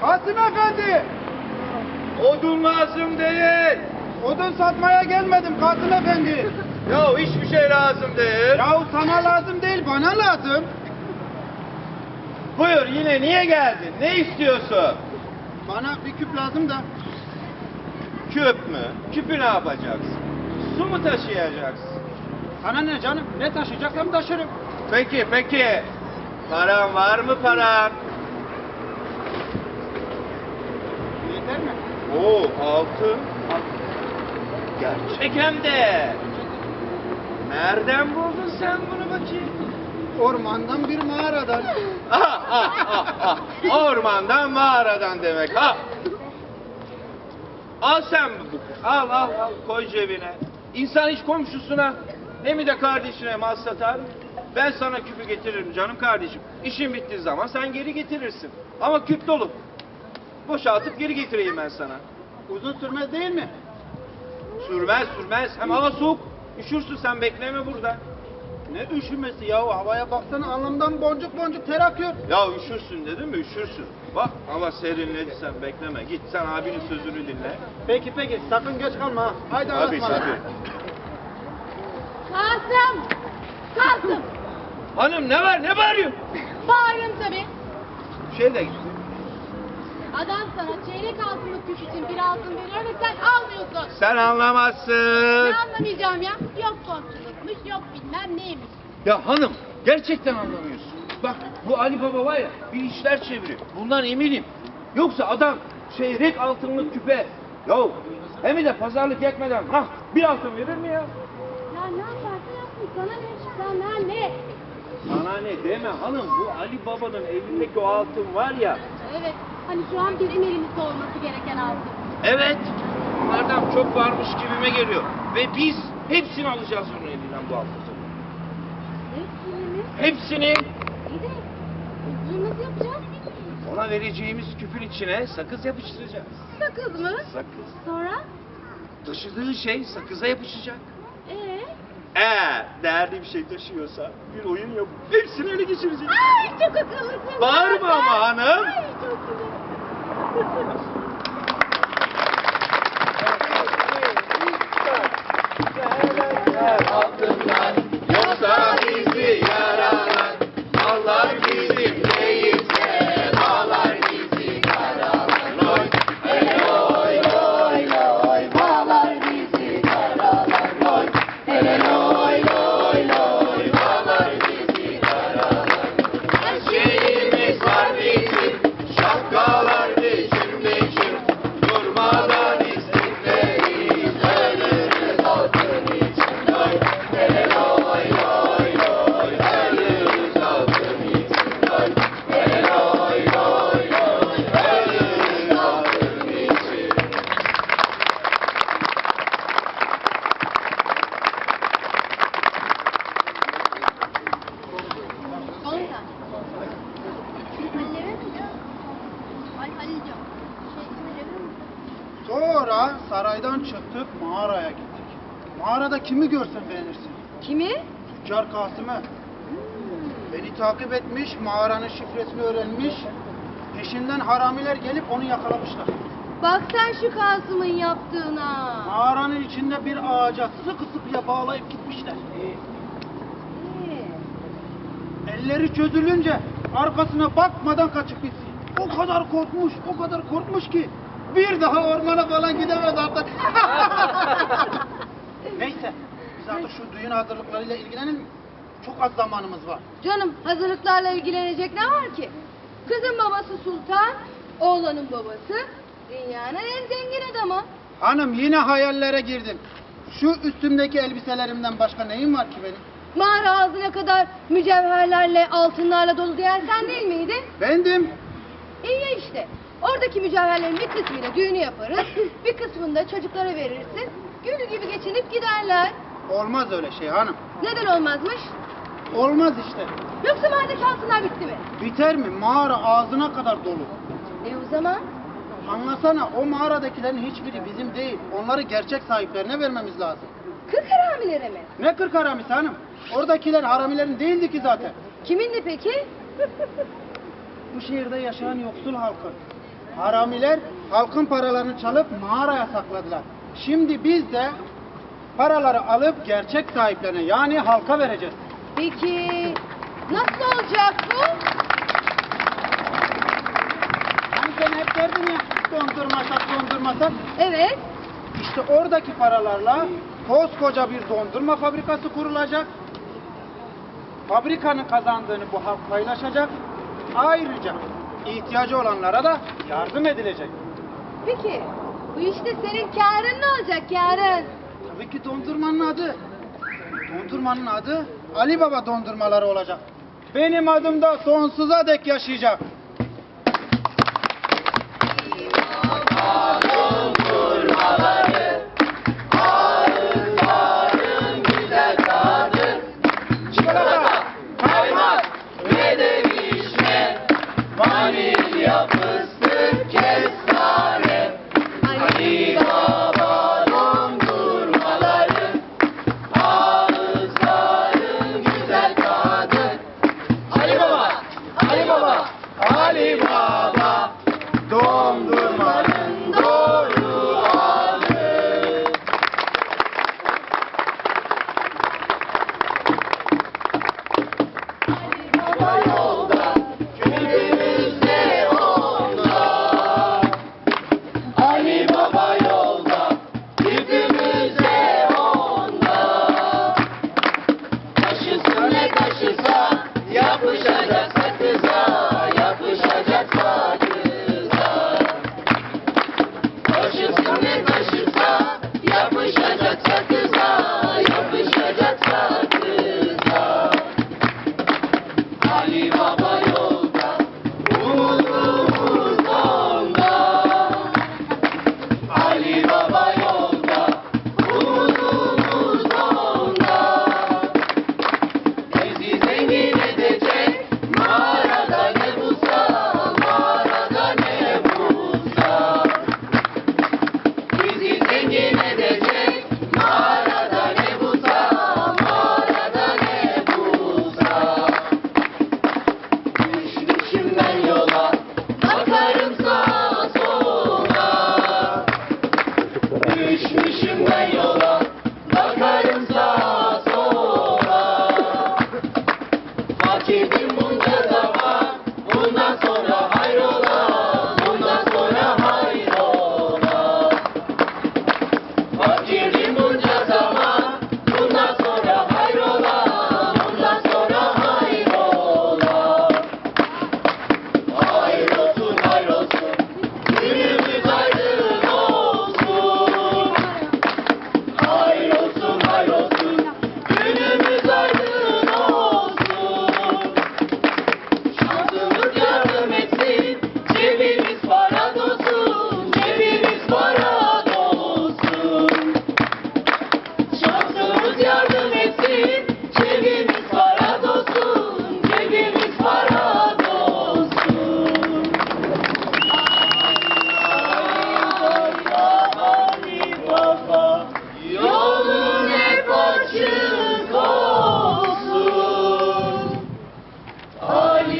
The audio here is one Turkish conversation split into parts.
Kasım Efendi! Odun lazım değil. Odun satmaya gelmedim Kasım Efendi. Ya hiçbir şey lazım değil. Yahu sana lazım değil bana lazım. Buyur yine niye geldin? Ne istiyorsun? Bana bir küp lazım da. Küp mü? Küpü ne yapacaksın? Su mu taşıyacaksın? Sana ne canım? Ne taşıyacaksam taşırım. Peki peki. Paran var mı paran? Yeter mi? Oo altın. Gerçek hem de. Nereden buldun sen bunu bakayım? Ormandan bir mağaradan. Ah, ah, ah, ah. Ormandan mağaradan demek. Ha. Al sen bu. Al al al koy cebine. İnsan hiç komşusuna ne mi de kardeşine mal satar. Ben sana küpü getiririm canım kardeşim. İşin bittiği zaman sen geri getirirsin. Ama küp dolu. Boşaltıp geri getireyim ben sana. Uzun sürmez değil mi? Sürmez sürmez. Hem hava soğuk. Üşürsün sen bekleme burada. Ne üşümesi yahu havaya baksana alnımdan boncuk boncuk ter akıyor. Ya üşürsün dedim mi üşürsün. Bak hava serinledi sen bekleme. Git sen abinin sözünü dinle. Peki peki sakın geç kalma ha. Haydi Tabii ısmarladık. tabii. Kasım! Kasım! Hanım ne var ne bağırıyorsun? Bağırın tabii. Şey de gitti. Adam sana çeyrek altınlık küp için bir altın veriyor ve sen almıyorsun. Sen anlamazsın. Ne anlamayacağım ya? Yok komşulukmuş, yok bilmem neymiş. Ya hanım gerçekten anlamıyorsun. Bak bu Ali Baba var ya bir işler çeviriyor. Bundan eminim. Yoksa adam çeyrek altınlık küpe. Ya hem de pazarlık etmeden ha bir altın verir mi ya? Ya ne yaparsa yapsın sana ne? Sana ne? Sana ne deme hanım bu Ali Baba'nın elindeki o altın var ya. Evet, hani şu an bizim elimizde olması gereken altın. Evet. Bunlardan çok varmış gibime geliyor. Ve biz hepsini alacağız onun elinden bu altını. Hepsini mi? Hepsini İyi de bunu nasıl yapacağız? ona vereceğimiz küpün içine sakız yapıştıracağız. Sakız mı? Sakız. Sonra? Taşıdığı şey sakıza yapışacak. Ee? Eğer değerli bir şey taşıyorsa bir oyun yapıp hepsini ele geçirecek. Ay çok akıllısın. Bağırma ama hanım. Ay çok güzel. Thank you. Sonra saraydan çıktık mağaraya gittik. Mağarada kimi görsen beğenirsin. Kimi? Tüccar Kasım'ı. Beni takip etmiş, mağaranın şifresini öğrenmiş. Peşinden haramiler gelip onu yakalamışlar. Bak sen şu Kasım'ın yaptığına. Mağaranın içinde bir ağaca sıkı sıkıya bağlayıp gitmişler. Elleri çözülünce arkasına bakmadan kaçıp gitsin. O kadar korkmuş, o kadar korkmuş ki bir daha ormana falan gidemez artık. Neyse, biz artık şu düğün hazırlıklarıyla ilgilenelim. Çok az zamanımız var. Canım hazırlıklarla ilgilenecek ne var ki? Kızın babası Sultan, oğlanın babası dünyanın en zengin adamı. Hanım yine hayallere girdin. Şu üstümdeki elbiselerimden başka neyim var ki benim? Mağara ağzına kadar mücevherlerle, altınlarla dolu diyen sen değil miydin? Bendim. İyi ya işte. Oradaki mücevherlerin bir kısmıyla düğünü yaparız, bir kısmını da çocuklara verirsin. Gül gibi geçinip giderler. Olmaz öyle şey hanım. Neden olmazmış? Olmaz işte. Yoksa madem altınlar bitti mi? Biter mi? Mağara ağzına kadar dolu. E o zaman? Anlasana o mağaradakilerin hiçbiri bizim değil. Onları gerçek sahiplerine vermemiz lazım. Kırk haramilere mi? Ne kırk haramisi hanım? Oradakiler haramilerin değildi ki zaten. Kiminle peki? Bu şehirde yaşayan yoksul halkı. Haramiler halkın paralarını çalıp mağaraya sakladılar. Şimdi biz de paraları alıp gerçek sahiplerine yani halka vereceğiz. Peki nasıl olacak bu? Hani sen hep derdin ya dondurmasak dondurmasak. Evet. İşte oradaki paralarla koskoca bir dondurma fabrikası kurulacak. Fabrikanın kazandığını bu halk paylaşacak. Ayrıca ihtiyacı olanlara da yardım edilecek. Peki bu işte senin karın ne olacak karın? Tabii ki dondurmanın adı. Dondurmanın adı Ali Baba dondurmaları olacak. Benim adım da sonsuza dek yaşayacak.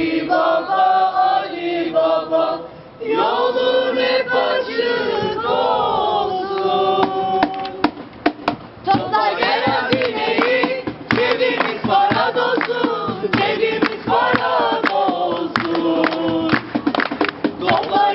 Ali Baba, Ali Baba, yolun hep açık olsun. Toplar Gel hazineyi, cebimiz para dolsun, cebimiz para dolsun. Topla